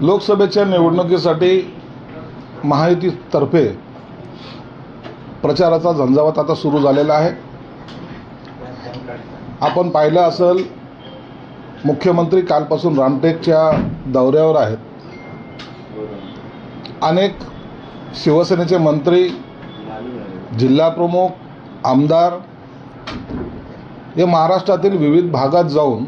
लोकसभेच्या निवडणुकीसाठी महायुतीतर्फे प्रचाराचा झंझावत आता सुरू झालेला आहे. आपण पाहिलं असेल मुख्यमंत्री कालपासून रामटेकच्या दौऱ्यावर आहेत. अनेक शिवसेनेचे मंत्री जिल्हाप्रमुख आमदार हे महाराष्ट्रातील विविध भागात जाऊन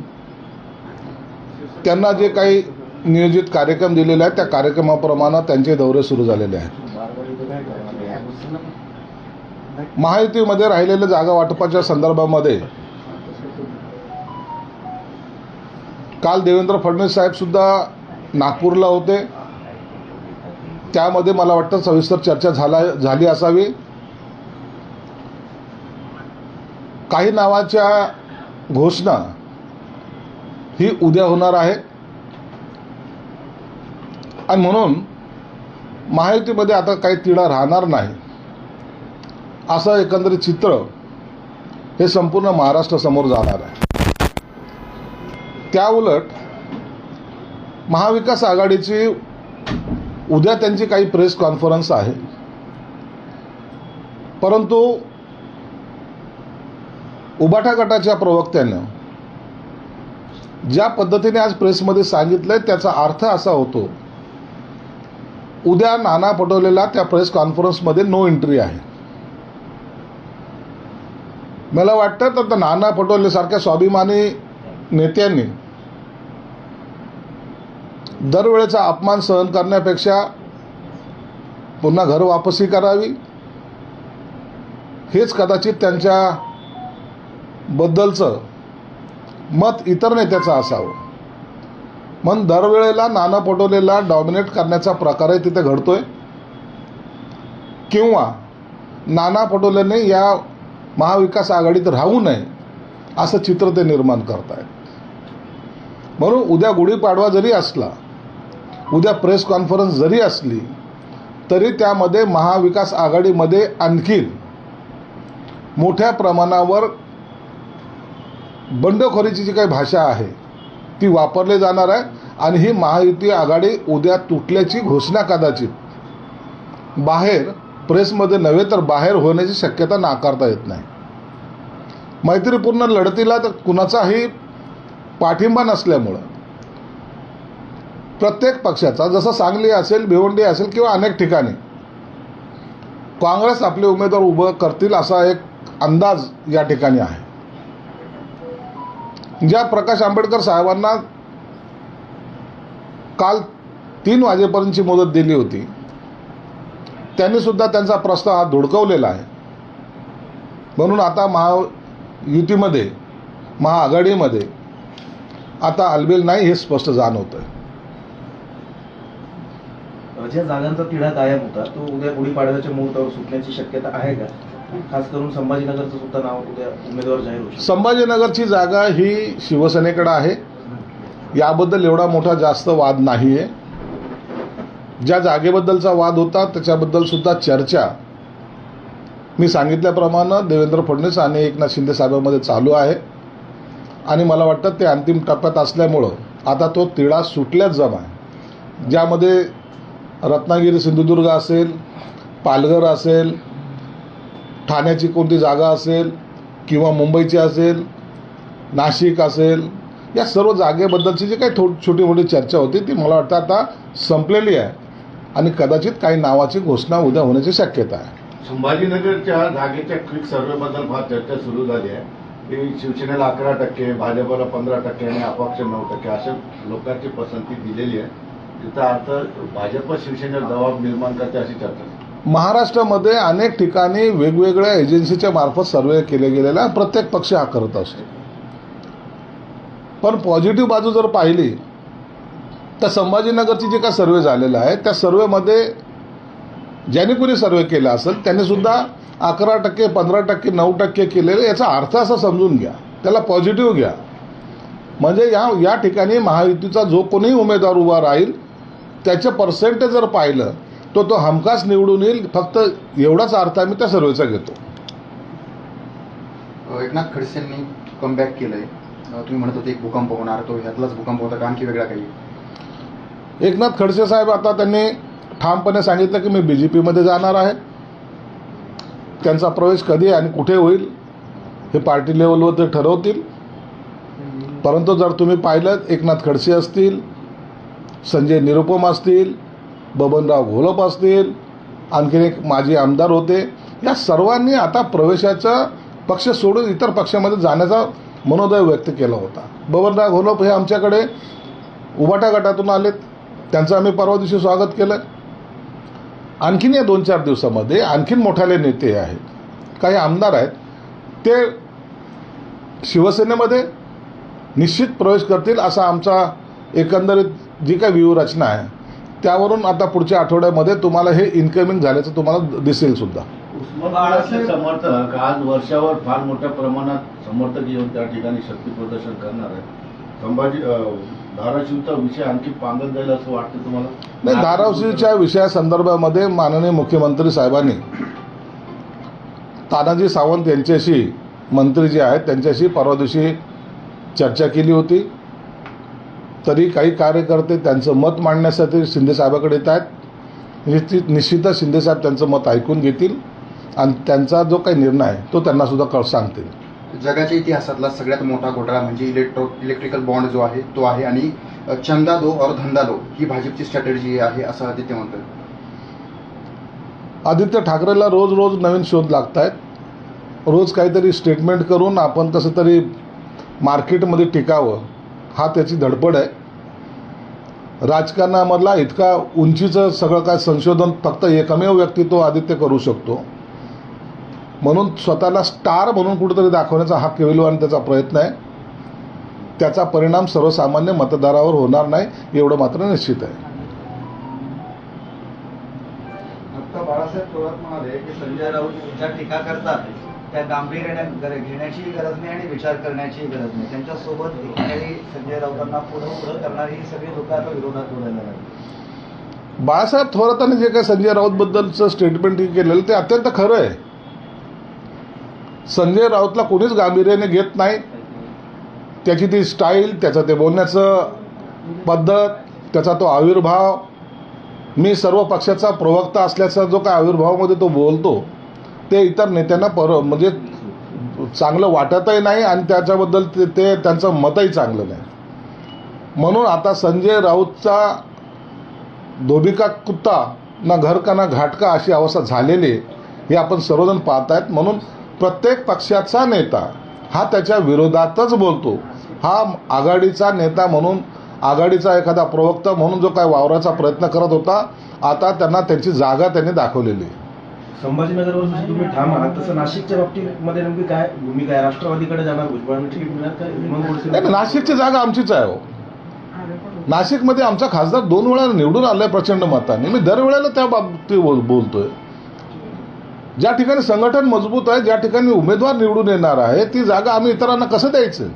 त्यांना जे काही नियोजित कार्यक्रम दिलेले आहेत त्या कार्यक्रमाप्रमाणे त्यांचे दौरे सुरू झालेले आहेत. महायुतीमध्ये राहिलेल्या जागा वाटपाच्या संदर्भामध्ये काल देवेंद्र फडणवीस साहेब सुद्धा नागपूरला होते. त्यामध्ये मला वाटतं सविस्तर चर्चा झाला झाली असावी. काही नावाच्या घोषणा ही उद्या होणार आहे. आणि म्हणून महायुतीमध्ये आता काही तिढा राहणार नाही. असं एकंदरीत चित्र हे संपूर्ण महाराष्ट्रासमोर जाणार आहे. त्याउलट महाविकास आघाडीची उद्या त्यांची काही प्रेस कॉन्फरन्स आहे. परंतु उबाठा गटाच्या प्रवक्त्यानं ज्या पद्धतीने आज प्रेसमध्ये सांगितलंय त्याचा अर्थ असा होतो उद्या नाना पटोलेला त्या प्रेस कॉन्फरन्समध्ये नो एंट्री आहे. मला वाटतं तर त्या नाना पटोलेसारख्या स्वाभिमानी नेत्यांनी दरवेळेचा अपमान सहन करण्यापेक्षा पुन्हा घर वापसी करावी. हेच कदाचित त्यांच्या बद्दलचं मत इतर नेत्याचं असावं. म्हणून दरवेळेला नाना पटोलेला डॉमिनेट करण्याचा प्रकारही तिथे घडतोय. किंवा नाना पटोलेने या महाविकास आघाडीत राहू नये असं चित्र ते निर्माण करत आहेत म्हणून उद्या गुढीपाडवा जरी असला उद्या प्रेस कॉन्फरन्स जरी असली तरी त्यामध्ये महाविकास आघाडीमध्ये आणखीन मोठ्या प्रमाणावर बंडखोरीची जी काही भाषा आहे ती वापरली जाणार आहे आणि ही महायुती आघाडी उद्या तुटल्याची घोषणा कदाचित. बाहेर प्रेसमध्ये नव्हे तर बाहेर होण्याची शक्यता नाकारता येत नाही. मैत्रीपूर्ण लढतीला तर कुणाचाही पाठिंबा नसल्यामुळं. प्रत्येक पक्षाचा जसं सांगली असेल भिवंडी असेल किंवा अनेक ठिकाणी काँग्रेस आपले उमेदवार उभं करतील असा एक अंदाज या ठिकाणी आहे. ज्या प्रकाश आंबेडकर साहेबांना काल तीन वाजेपर्यंतची मुदत दिली होती त्यांनी सुद्धा त्यांचा प्रस्ताव हा धुडकवलेला आहे. म्हणून आता महायुतीमध्ये महाआघाडीमध्ये आता अलबेल नाही हे स्पष्ट जाणवत आहे ज्या जागांचा तिढा कायम होता तो उद्या गुढीपाडव्याच्या मुहूर्तावर सुटण्याची शक्यता आहे का? खास करून संभाजीनगरचं सुद्धा नाव उद्या उमेदवार जाहीर होईल संभाजीनगरची जागा ही शिवसेनेकडे आहे. याबद्दल एवढा मोठा जास्त वाद नाही आहे ज्या जागेबद्दलचा वाद होता त्याच्याबद्दल सुद्धा चर्चा. मी सांगितल्याप्रमाणे देवेंद्र फडणवीस आणि एकनाथ शिंदे साहेबांमध्ये चालू आहे. आणि मला वाटतं ते अंतिम टप्प्यात असल्यामुळं आता तो तिळा सुटल्याच जमा आहे. ज्यामध्ये रत्नागिरी सिंधुदुर्ग असेल पालघर असेल ठाण्याची कोणती जागा असेल किंवा मुंबईची असेल नाशिक असेल या सर्व जागेबद्दलची जी काही थो छोटी मोठी चर्चा होती ती मला वाटतं आता संपलेली आहे. आणि कदाचित काही नावाची घोषणा उद्या होण्याची शक्यता आहे. संभाजीनगरच्या जागेच्या क्विक सर्व्हेबद्दल फार चर्चा सुरू झाली आहे. की शिवसेनेला अकरा टक्के भाजपला पंधरा टक्के आणि अपक्ष नऊ टक्के अशा लोकांची पसंती दिलेली आहे. त्याचा अर्थ भाजप शिवसेनेला जबाब निर्माण करते अशी चर्चा महाराष्ट्रामध्ये अनेक ठिकाणी वेगवेगळ्या एजन्सीच्या मार्फत सर्वे केले गेलेला प्रत्येक पक्ष हा करत असतो. पण पॉझिटिव्ह बाजू जर पाहिली तर संभाजीनगरची जे काय सर्वे झालेला आहे त्या सर्वेमध्ये ज्यांनी कोणी सर्वे केला असेल त्यांनी सुद्धा अकरा टक्के पंधरा टक्के नऊ टक्के केलेले याचा अर्थ असा समजून घ्या. त्याला पॉझिटिव्ह घ्या. म्हणजे या या ठिकाणी महायुतीचा जो कोणीही उमेदवार उभा राहील त्याचे पर्सेंटेज जर पाहिलं तो तो हमखास निवडून येईल. फक्त एवढाच अर्थ आम्ही त्या सर्वेचा घेतो. एकनाथ खडसेंनी कमबॅक केलंय. तुम्ही म्हणत होते एक भूकंप होणार तो ह्यातलाच भूकंप होता का आणखी वेगळा काही. एकनाथ खडसे साहेब आता त्यांनी ठामपणे सांगितलं की मी बी जे पीमध्ये जाणार आहे. त्यांचा प्रवेश कधी आणि कुठे होईल हे पार्टी लेवलवर ते ठरवतील. परंतु जर तुम्ही पाहिलं एकनाथ खडसे असतील संजय निरुपम असतील बबनराव घोलप असतील आणखीन एक माजी आमदार होते. या सर्वांनी आता प्रवेशाचा पक्ष सोडून इतर पक्षामध्ये जाण्याचा मनोदय व्यक्त केला होता. बबनराव घोलप हे आमच्याकडे उबाटा गटातून आलेत. त्यांचं आम्ही परवा दिवशी स्वागत केलं. आणखीन या दोन चार दिवसामध्ये आणखीन मोठाले नेते आहेत. काही आमदार आहेत. ते शिवसेनेमध्ये निश्चित प्रवेश करतील असा आमचा एकंदरीत जी काही व्यूहरचना आहे त्यावरून आता पुढच्या आठवड्यामध्ये तुम्हाला हे इन्कमिंग झाल्याचं तुम्हाला दिसेल सुद्धा. उस्मानाबादचे समर्थक आज वर्षावर फार मोठ्या प्रमाणात समर्थक येऊन त्या ठिकाणी शक्ती प्रदर्शन करणार आहे संभाजी धाराशिवचा विषय आणखी पांगत जाईल असं वाटतं तुम्हाला? नाही धाराशिवच्या विषयासंदर्भामध्ये माननीय मुख्यमंत्री साहेबांनी तानाजी सावंत यांच्याशी मंत्री जे आहेत त्यांच्याशी परवा दिवशी चर्चा केली होती. तरी काही कार्यकर्ते त्यांचं मत मांडण्यासाठी शिंदेसाहेबाकडे येत आहेत. निश्चित निश्चितच शिंदेसाहेब त्यांचं मत ऐकून घेतील आणि त्यांचा जो काही निर्णय आहे तो त्यांना सुद्धा कळ सांगतील. जगाच्या इतिहासातला सगळ्यात मोठा घोटाळा म्हणजे इलेक्ट्रो इलेक्ट्रिकल बॉन्ड जो आहे तो आहे आणि चंदा दो और धंदा दो ही भाजपची स्ट्रॅटेजी आहे असं आदित्य म्हणतात. आदित्य ठाकरेला रोज रोज नवीन शोध लागत आहेत रोज काहीतरी स्टेटमेंट करून आपण कसं तरी मार्केटमध्ये टिकावं हा त्याची धडपड आहे. राजकारणामधला इतका उंचीचं सगळं काय संशोधन फक्त एकमेव व्यक्ती तो आदित्य करू शकतो. म्हणून स्वतःला स्टार म्हणून कुठेतरी दाखवण्याचा हा केविलवान त्याचा प्रयत्न आहे. त्याचा परिणाम सर्वसामान्य मतदारावर होणार नाही एवढं मात्र निश्चित आहे. बाळासाहेब थोरात म्हणाले की संजय राऊत टीका करतात. त्या गांभीर्याने घेण्याचीही गरज नाही आणि विचार करण्याचीही गरज नाही. त्यांच्यासोबत एकमेवी संजय राऊतांना पुढं पुढं करणारी ही सगळी लोक आता विरोधात बोलायला लागली. बाळासाहेब थोरातांनी जे काही संजय राऊतबद्दलचं स्टेटमेंट केलेलं ते अत्यंत खरं आहे. संजय राऊतला कोणीच गांभीर्याने घेत नाही. त्याची ती स्टाईल त्याचं ते बोलण्याचं पद्धत त्याचा तो आविर्भाव. मी सर्व पक्षाचा प्रवक्ता असल्याचा जो काय आविर्भावामध्ये तो बोलतो ते इतर नेत्यांना पर म्हणजे चांगलं वाटतही नाही आणि त्याच्याबद्दल ते ते त्यांचं मतही चांगलं नाही. म्हणून आता संजय राऊतचा धोबिका कुत्ता ना घर का ना घाटका अशी अवस्था झालेली आहे हे आपण सर्वजण पाहत आहेत म्हणून प्रत्येक पक्षाचा नेता हा त्याच्या विरोधातच बोलतो. हा आघाडीचा नेता म्हणून आघाडीचा एखादा प्रवक्ता म्हणून जो काय वावराचा प्रयत्न करत होता आता त्यांना त्यांची जागा त्यांनी दाखवलेली आहे. संभाजीनगरवर जसं तुम्ही ठाम आहात तसं नाशिकच्या बाबतीमध्ये नेमकी काय भूमिका आहे? राष्ट्रवादीकडे जाणार भुजबळांना तिकीट मिळणार काय हेमंत गोडसे नाही नाशिकची जागा आमचीच आहे हो. नाशिकमध्ये आमचा खासदार दोन वेळा निवडून आलाय प्रचंड मताने. मी दरवेळेला त्या बाबतीत बोल बोलतोय. ज्या ठिकाणी संघटन मजबूत आहे ज्या ठिकाणी उमेदवार निवडून येणार आहे ती जागा आम्ही इतरांना कसं द्यायचं?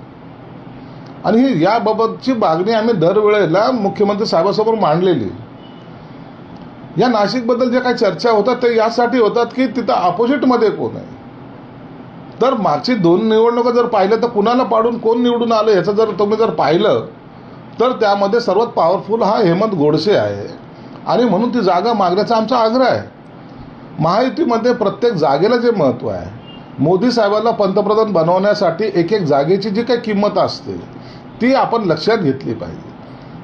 आणि ही याबाबतची मागणी आम्ही दरवेळेला मुख्यमंत्री साहेबासमोर मांडलेली. या नाशिकबद्दल ज्या काही चर्चा होतात ते यासाठी होतात की तिथं अपोजिटमध्ये कोण आहे? तर मागची दोन निवडणुका जर पाहिलं तर कुणाला पाडून कोण निवडून आलं याचं जर तुम्ही जर पाहिलं तर त्यामध्ये सर्वात पॉवरफुल हा हेमंत गोडसे आहे. आणि म्हणून ती जागा मागण्याचा आमचा आग्रह आहे. महायुतीमध्ये प्रत्येक जागेला जे महत्त्व आहे मोदी साहेबांना पंतप्रधान बनवण्यासाठी एक एक जागेची जी काही किंमत असते ती आपण लक्षात घेतली पाहिजे.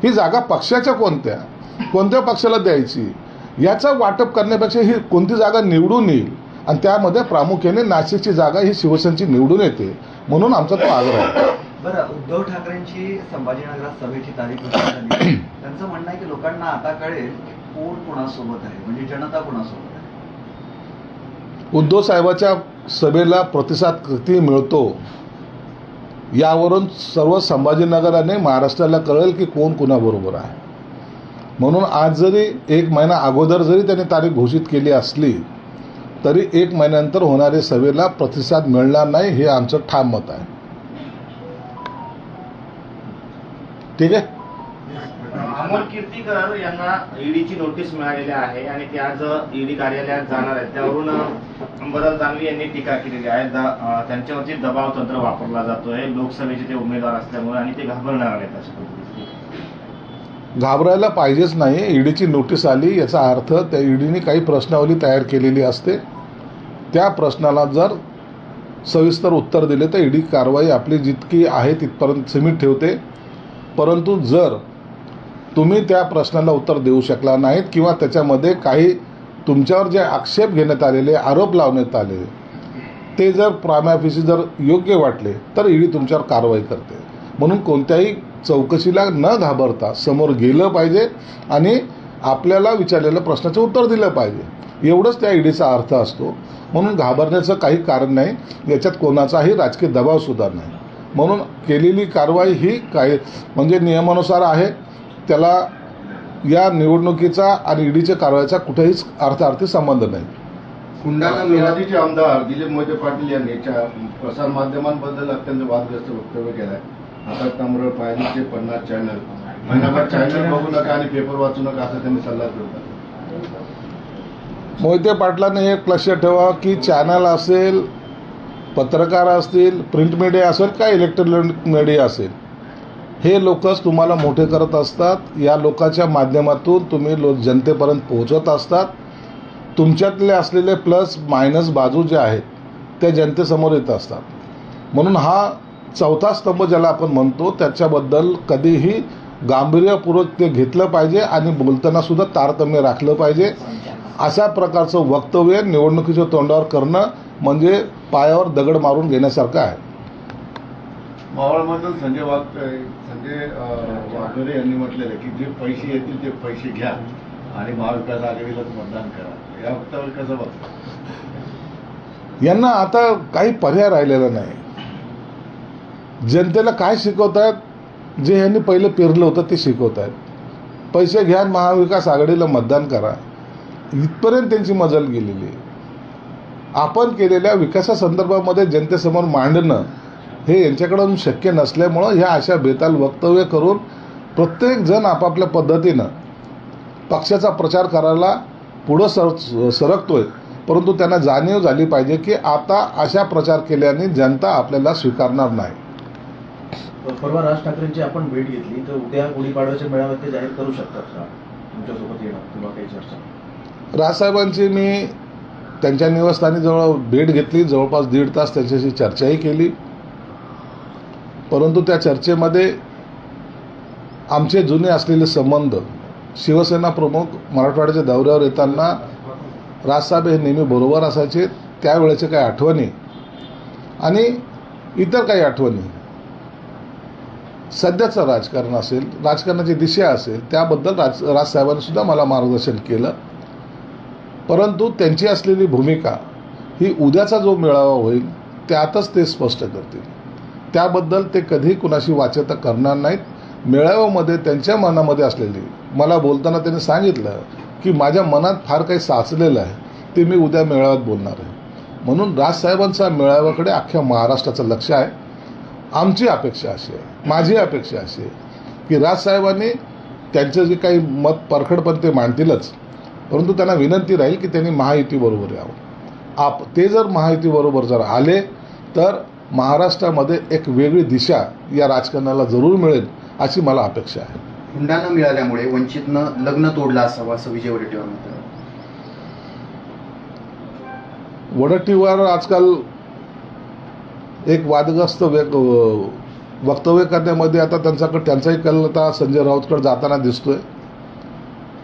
ही जागा पक्षाच्या कोणत्या? कोणत्या पक्षाला द्यायची? याचं वाटप करण्यापेक्षा ही कोणती जागा निवडून येईल? आणि त्यामध्ये प्रामुख्याने नाशिकची जागा ही शिवसेनेची निवडून येते म्हणून आमचा तो आग्रह आहे. बरं उद्धव ठाकरेंची संभाजीनगरात सभेची तारीख त्यांचं म्हणणं आहे की लोकांना आता कळेल कोण कोणासोबत आहे म्हणजे जनता कोणासोबत आहे. उद्धव साहेबाच्या सभेला प्रतिसाद किती मिळतो? यावरून सर्व संभाजीनगर आणि महाराष्ट्राला कळेल की कोण कुणाबरोबर आहे. म्हणून आज जरी एक महिना अगोदर जरी त्यांनी तारीख घोषित केली असली तरी एक महिन्यानंतर होणाऱ्या सभेला प्रतिसाद मिळणार नाही हे आमचं ठाम मत आहे. ठीक आहे? अमोल कीर्तीकर यांना ईडीची नोटीस मिळालेली आहे आणि ते आज ईडी कार्यालयात जाणार आहेत. त्यावरून अंबरदास जानवी यांनी टीका केलेली आहे. त्यांच्यावरती दबाव तंत्र वापरला जातोय. लोकसभेचे ते उमेदवार असल्यामुळे आणि ते घाबरणार आहेत अशा पद्धतीने घाबरायला पाहिजेच नाही. ईडीची नोटीस आली याचा अर्थ त्या ईडीने काही प्रश्नावली तयार केलेली असते. त्या प्रश्नाला जर सविस्तर उत्तर दिले तर ईडी कारवाई आपली जितकी आहे तिथपर्यंत सीमित ठेवते. परंतु जर तुम्ही त्या प्रश्नाला उत्तर देऊ शकला नाहीत किंवा त्याच्यामध्ये काही तुमच्यावर जे आक्षेप घेण्यात आलेले आरोप लावण्यात आले ते जर प्राम्याफिसी जर योग्य वाटले तर ईडी तुमच्यावर कारवाई करते. म्हणून कोणत्याही चौकशीला न घाबरता समोर गेलं पाहिजे आणि आपल्याला विचारलेल्या प्रश्नाचं उत्तर दिलं पाहिजे. एवढंच त्या ईडीचा अर्थ असतो. म्हणून घाबरण्याचं काही कारण नाही. याच्यात कोणाचाही राजकीय दबावसुद्धा नाही. म्हणून केलेली कारवाई ही काही म्हणजे नियमानुसार आहे. त्याला या निवडणुकीचा आणि ईडीच्या कारवाईचा कुठेहीच अर्थार्थी संबंध नाही. मिळाली राष्ट्रवादीचे आमदार दिलीप मोहिते पाटील यांनी च्या- प्रसार माध्यमांबद्दल अत्यंत वादग्रस्त वक्तव्य केलं आहे हातात नंबर पाहिजे पन्नास चॅनल महिनाभर चॅनल बघू नका आणि पेपर वाचू नका असं त्यांनी सल्ला दिला. मोहिते पाटलांनी एक लक्षात ठेवा की चॅनल असेल पत्रकार असतील प्रिंट मीडिया असेल का इलेक्ट्रॉनिक मीडिया असेल. हे लोकच तुम्हाला मोठे करत असतात. या लोकांच्या माध्यमातून तुम्ही लो जनतेपर्यंत पोहोचत असतात. तुमच्यातले असलेले प्लस मायनस बाजू ज्या आहेत त्या जनतेसमोर येत असतात. म्हणून हा चौथा स्तंभ ज्याला आपण म्हणतो त्याच्याबद्दल कधीही गांभीर्यपूर्वक ते घेतलं पाहिजे आणि बोलताना सुद्धा तारतम्य राखलं पाहिजे. अशा प्रकारचं वक्तव्य निवडणुकीच्या तोंडावर करणं म्हणजे पायावर दगड मारून घेण्यासारखं आहे. मावळमधून संजय वाघ संजय वाघोरे यांनी म्हटलेलं की जे पैसे येतील ते पैसे घ्या आणि महाविकास आघाडीलाच मतदान करा. या वक्तव्य कसं बघतो यांना आता काही पर्याय राहिलेला नाही. जनतेला काय शिकवत आहेत जे ह्यांनी पहिलं पेरलं होतं ते शिकवत आहेत पैसे घ्या महाविकास आघाडीला मतदान करा. इथपर्यंत त्यांची मजल गेलेली. आहे आपण केलेल्या विकासासंदर्भामध्ये जनतेसमोर मांडणं हे यांच्याकडून शक्य नसल्यामुळं ह्या अशा बेताल वक्तव्य करून प्रत्येकजण आपापल्या पद्धतीनं पक्षाचा प्रचार करायला पुढं सर सरकतोय. परंतु त्यांना जाणीव झाली पाहिजे की आता अशा प्रचार केल्याने जनता आपल्याला स्वीकारणार नाही. परवा राज ठाकरेंची आपण भेट घेतली तर उद्या गुढीपाडव्याच्या मेळाव्यात ते जाहीर करू शकतात का? तुमच्यासोबत येणार किंवा काही चर्चा? राजसाहेबांची मी त्यांच्या निवासस्थानी जवळ भेट घेतली जवळपास दीड तास त्यांच्याशी चर्चाही केली. परंतु त्या चर्चेमध्ये आमचे जुने असलेले संबंध शिवसेना प्रमुख मराठवाड्याच्या दौऱ्यावर येताना राजसाहेब हे नेहमी बरोबर असायचे. त्यावेळेचे काही आठवणी आणि इतर काही आठवणी सध्याचं राजकारण असेल राजकारणाची दिशा असेल त्याबद्दल राज राजसाहेबांनीसुद्धा मला मार्गदर्शन केलं. परंतु त्यांची असलेली भूमिका ही उद्याचा जो मेळावा होईल त्यातच ते स्पष्ट करतील. त्याबद्दल ते कधी कुणाशी वाच्यता करणार नाहीत. मेळाव्यामध्ये त्यांच्या मनामध्ये असलेली मला बोलताना त्यांनी सांगितलं की माझ्या मनात फार काही साचलेलं आहे ते मी उद्या मेळाव्यात बोलणार आहे. म्हणून राजसाहेबांचा मेळाव्याकडे अख्ख्या महाराष्ट्राचं लक्ष आहे. आमची अपेक्षा अशी आहे माझी अपेक्षा अशी आहे की राजसाहेबांनी त्यांचं जे काही मत परखडपण ते मांडतीलच परंतु त्यांना विनंती राहील की त्यांनी महायुतीबरोबर यावं. आप ते जर महायुतीबरोबर जर आले तर महाराष्ट्रामध्ये एक वेगळी दिशा या राजकारणाला जरूर मिळेल अशी मला अपेक्षा आहे. हुंडा न मिळाल्यामुळे वंचितनं लग्न तोडलं असावं असं विजय वडेट्टीवार म्हणतात. वडट्टीवर आजकाल एक वादग्रस्त वेग वक्तव्य करण्यामध्ये आता त्यांच्याकडे त्यांचाही कल आता संजय राऊतकडे जाताना दिसतोय.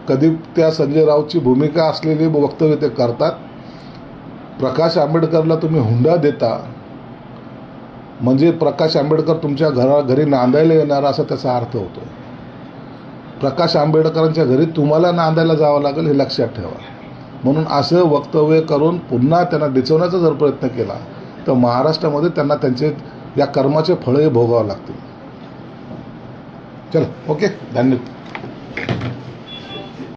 कधी त्या संजय राऊतची भूमिका असलेली वक्तव्य ते करतात. प्रकाश आंबेडकरला तुम्ही हुंडा देता. म्हणजे प्रकाश आंबेडकर तुमच्या घरा घरी नांदायला येणार असा त्याचा अर्थ होतो प्रकाश आंबेडकरांच्या घरी तुम्हाला नांदायला जावं लागेल हे लक्षात ठेवा. म्हणून असं वक्तव्य करून पुन्हा त्यांना डिचवण्याचा जर प्रयत्न केला तर महाराष्ट्रामध्ये त्यांना त्यांचे या कर्माचे फळे भोगावं लागतील. चल ओके धन्यवाद.